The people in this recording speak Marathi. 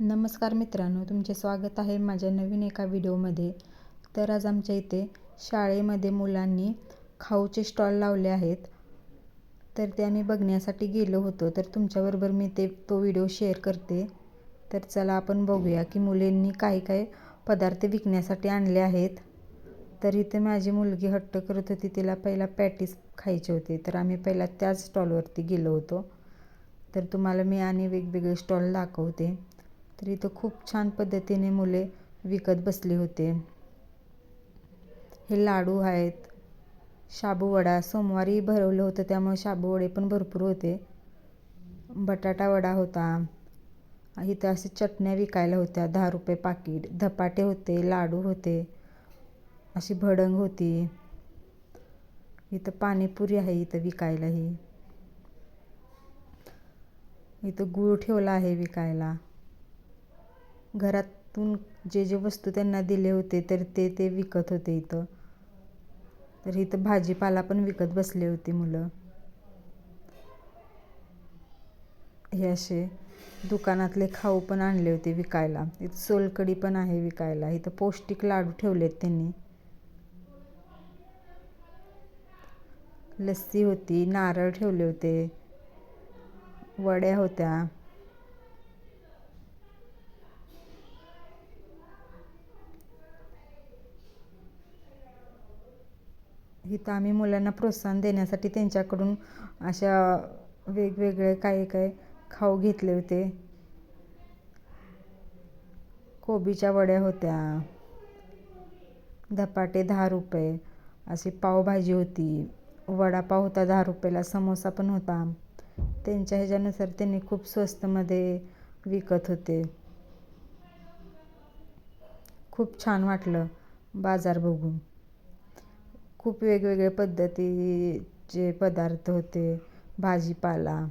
नमस्कार मित्रांनो तुमचे स्वागत आहे माझ्या नवीन एका व्हिडिओमध्ये. तर आज आमच्या इथे शाळेमध्ये मुलांनी खाऊचे स्टॉल लावले आहेत. तर ते आम्ही बघण्यासाठी गेलो होतो. तर तुमच्याबरोबर मी ते तो व्हिडिओ शेअर करते. तर चला आपण बघूया की मुलींनी काही काय पदार्थ विकण्यासाठी आणले आहेत. तर इथे माझी मुलगी हट्ट करत होती. तिला पहिला पॅटीस खायचे होते. तर आम्ही पहिला त्याच स्टॉलवरती गेलो होतो. तर तुम्हाला मी आणि वेगवेगळे स्टॉल दाखवते. तर इथं खूप छान पद्धतीने मुले विकत बसले होते. हे लाडू आहेत. शाबूवडा सोमवारी भरवलं होतं त्यामुळे शाबूवडे पण भरपूर होते. बटाटा वडा होता. इथं असे चटण्या विकायला होत्या. दहा रुपये पाकिट. धपाटे होते लाडू होते. अशी भडंग होती. इथं पाणीपुरी आहे इथं विकायलाही. इथं गूळ ठेवला आहे विकायला. घरातून जे जे वस्तू त्यांना दिले होते तर ते ते विकत होते इथं. तर इथं भाजीपाला पण विकत बसले होते मुलं. हे असे दुकानातले खाऊ पण आणले होते विकायला. इथं सोलकडी पण आहे विकायला. इथं पौष्टिक लाडू ठेवलेत त्यांनी. लस्सी होती नारळ ठेवले होते वड्या होत्या. इथं आम्ही मुलांना प्रोत्साहन देण्यासाठी त्यांच्याकडून अशा वेगवेगळे काही काही खाऊ घेतले होते. कोबीच्या वड्या होत्या. धपाटे दहा रुपये. अशी पावभाजी होती. वडापाव होता दहा रुपयाला समोसा पण होता. त्यांच्या ह्याच्यानुसार त्यांनी खूप स्वस्तमध्ये विकत होते. खूप छान वाटलं बाजार बघून. खूप वेगवेगळे पद्धतीचे पदार्थ होते. भाजीपाला.